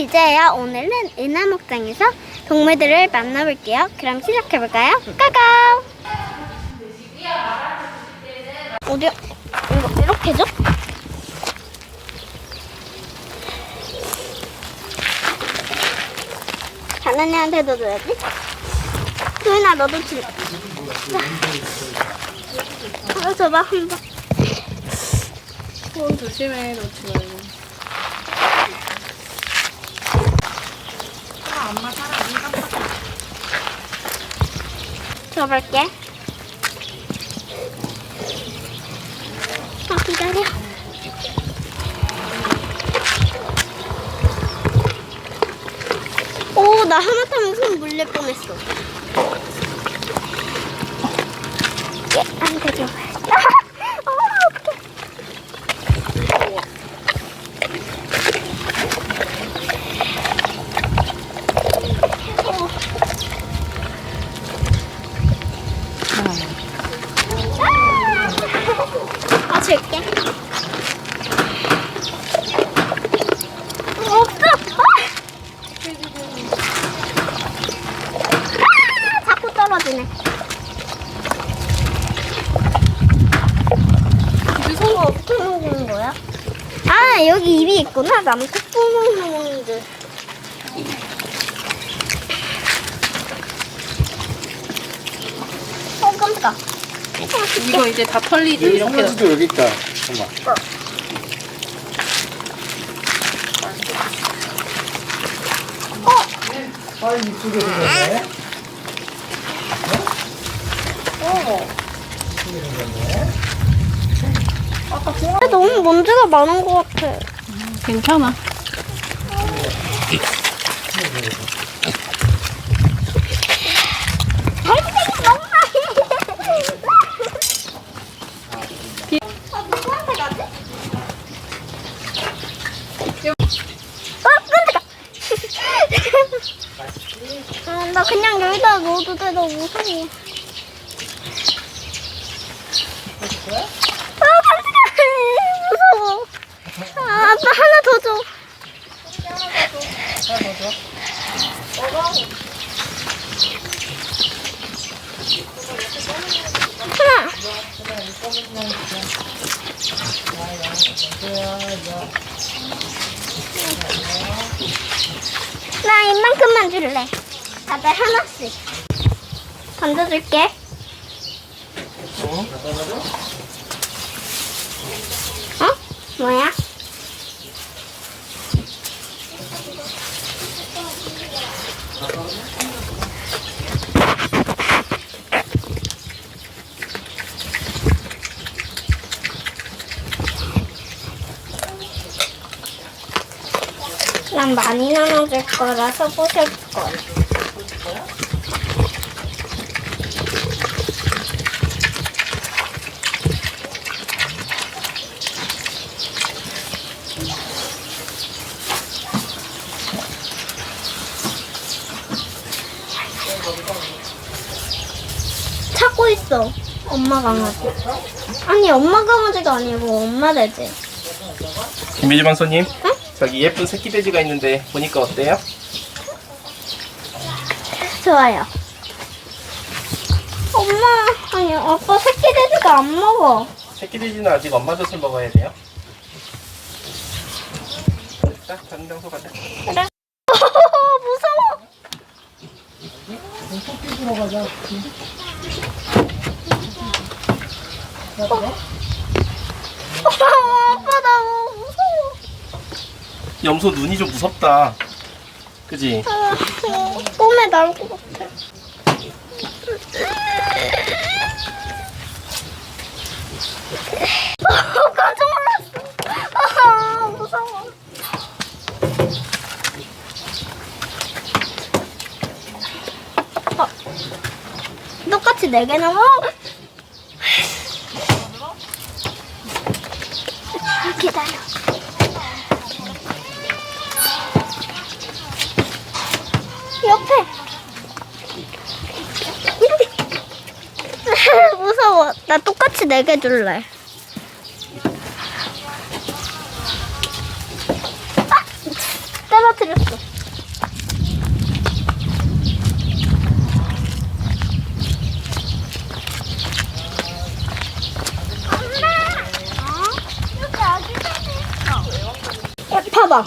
비제예요. 오늘은 은하목장에서 동물들을 만나볼게요. 그럼 시작해볼까요? 까까우! 어디, 이거 이렇게 줘? 다른 애한테도 줘야지. 도윤아, 너도 줄. 자, 줘봐, 한 번. 손 조심해 놓지 말고. 아, 엄마 사람 눈 깜빡. 줘볼게. 아, 기다려. 오, 나 하마터면 손 물릴 뻔했어. 예, 안 되죠. 아, 어떡해. 아, 줄게. 없어. 아! 자꾸 떨어지네. 이거 어떻게 먹는 거야? 아, 여기 입이 있구나. 나무 콧구멍 먹는 줄. 어, 깜짝아. 이거 이제 다 털리지 여기 이렇게. 송아지도 여기 있다. 잠깐만. 빨리 이쪽에 생겼네. 아, 너무 먼지가 많은 것 같아. 괜찮아. 갈색이 너무 많이. 아, 누구한테 가지? 아, 깜짝아. 아, 나 그냥 여기다 넣어도 돼. 너 무서워. 아, 깜짝아. 무서워. 아, 아빠 하나 더 줘. 하나. 나 이만큼만 줄래. 다들 하나씩. 던져줄게. 어? 뭐야? 난 많이 나눠줄 거라서 부술 거야. 찾고 있어. 엄마 강아지. 아니 엄마 강아지가 아니고 엄마 돼지. 김미주방 손님, 응? 저기 예쁜 새끼 돼지가 있는데 보니까 어때요? 좋아요. 엄마, 아니, 아빠 새끼 돼지가 안 먹어. 새끼 돼지는 아직 엄마 젖을 먹어야 돼요. 자, 다른 장소 가자. 그래. 무서워. 어, 아빠 나 무서워. 염소 눈이 좀 무섭다. 그지? 아, 어, 꿈에 나올 것 같아. 어, 깜짝 놀랐어. 아, 무서워. 어, 똑같이 네개 나와? 나 똑같이 네 개 줄래. 아! 떨어뜨렸어. 어? 야, 봐봐.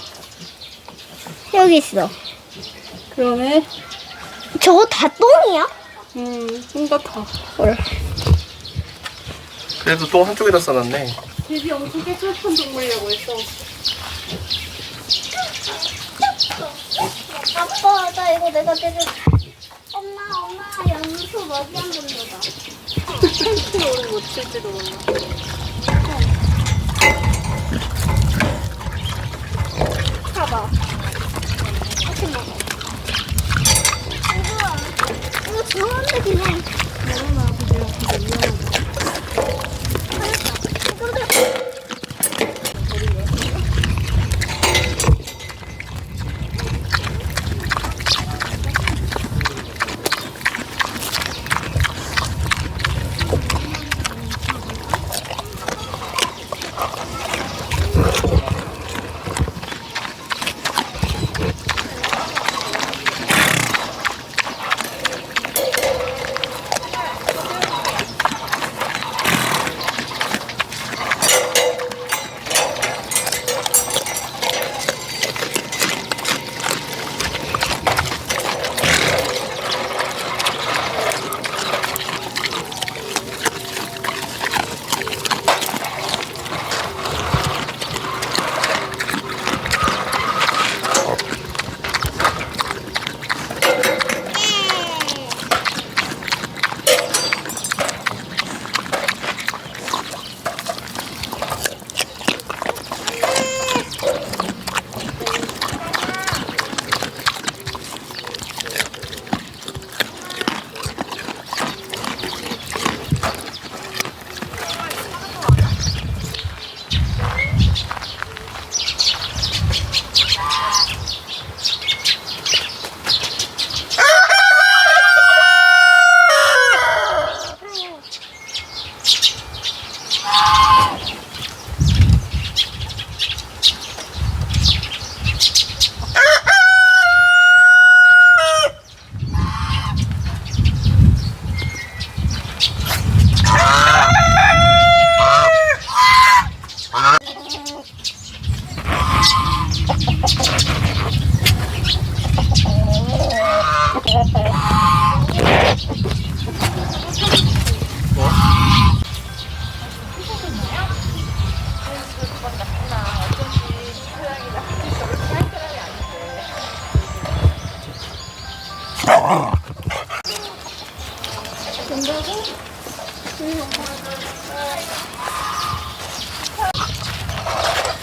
여기 있어. 그러네. 저거 다 똥이야? 음, 생각하. 그래. 그래도 똥 한쪽에다 써놨네. 되게 엄청 깨끗한 동물이라고 했어. 아빠, 나 이거 내가 되게. 엄마, 엄마, 염소 먹이 한번 줘봐. 우리 못 칠지도 몰라. 봐봐. 이렇게 먹어. 이거, 이거 좋은데 그냥.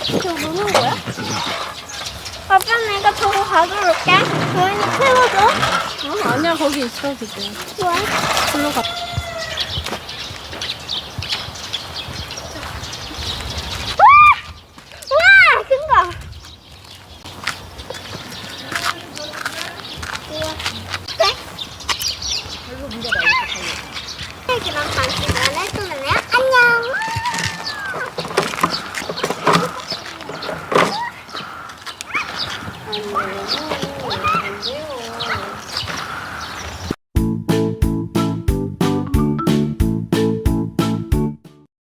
저거 먹는 거야? 아빠 내가 저거 가져올게. 도현이 태워줘. 어, 아니야, 거기 있어, 그게. 좋아. 글로 가.